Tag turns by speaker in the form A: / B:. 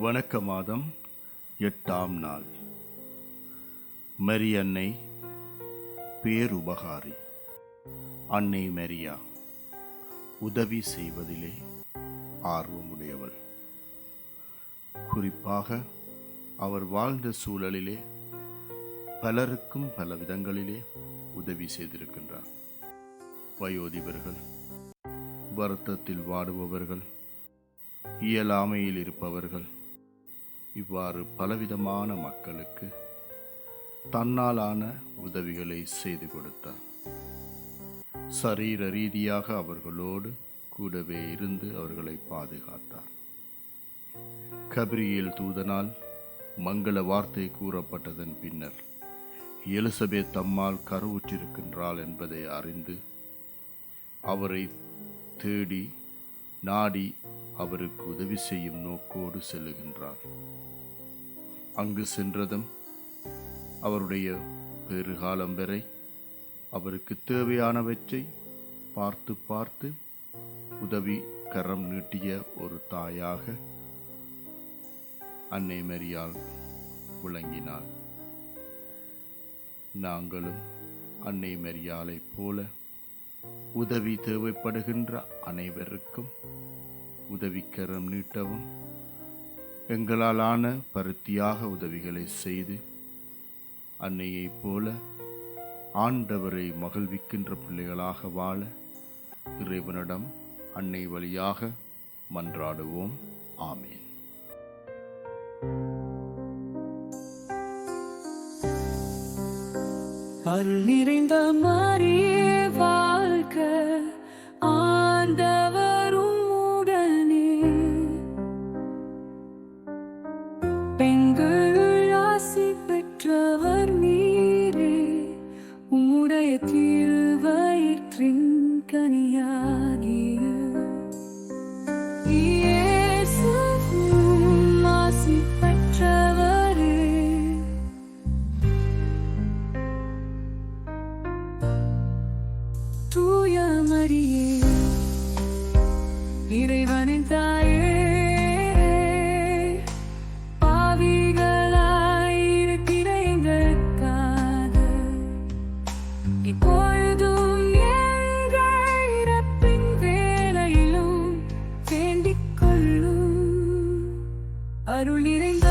A: வணக்க மாதம் எட்டாம் நாள். மரியன்னை பேருபகாரி. அன்னை மரியா உதவி செய்வதிலே ஆர்வமுடையவள். குறிப்பாக அவர் வாழ்ந்த சூழலிலே பலருக்கும் பல விதங்களிலே உதவி செய்திருக்கின்றார். வயோதிபர்கள் வருத்தத்தில் வாடுபவர்கள் இயலாமையில் இருப்பவர்கள் இவ்வாறு பலவிதமான மக்களுக்கு தன்னாலான உதவிகளை செய்து கொடுத்தார். சரீர ரீதியாக அவர்களோடு கூடவே இருந்து அவர்களை பாதுகாத்தார். கபிரியில் தூதனால் மங்கள வார்த்தை கூறப்பட்டதன் பின்னர் எலிசபெத் தம்மால் கருவுற்றிருக்கின்றாள் என்பதை அறிந்து அவரை தேடி நாடி அவருக்கு உதவி செய்யும் நோக்கோடு செல்லுகின்றார். அங்கு சென்றதும் அவருடைய பெருகாலம் வரை அவருக்கு தேவையானவற்றை பார்த்து பார்த்து உதவி கரம் நீட்டிய ஒரு தாயாக அன்னை மரியால் விளங்கினார் நாங்களும் அன்னை மரியாலைப் போல உதவி தேவைப்படுகின்ற அனைவருக்கும் உதவிக்கரம் நீட்டவும் எங்களாலான பருத்தியாக உதவிகளை செய்து அன்னையைப் போல ஆண்டவரை மகிழ்விக்கின்ற பிள்ளைகளாக வாழ இறைவனிடம் அன்னை வழியாக மன்றாடுவோம். ஆமேன்.
B: அருள் நிறைந்த மரியே திருவயிற்றின் ஆசி பெற்றவரே தூய மரியே இறைவனின் தாய் அருள் நிறைந்த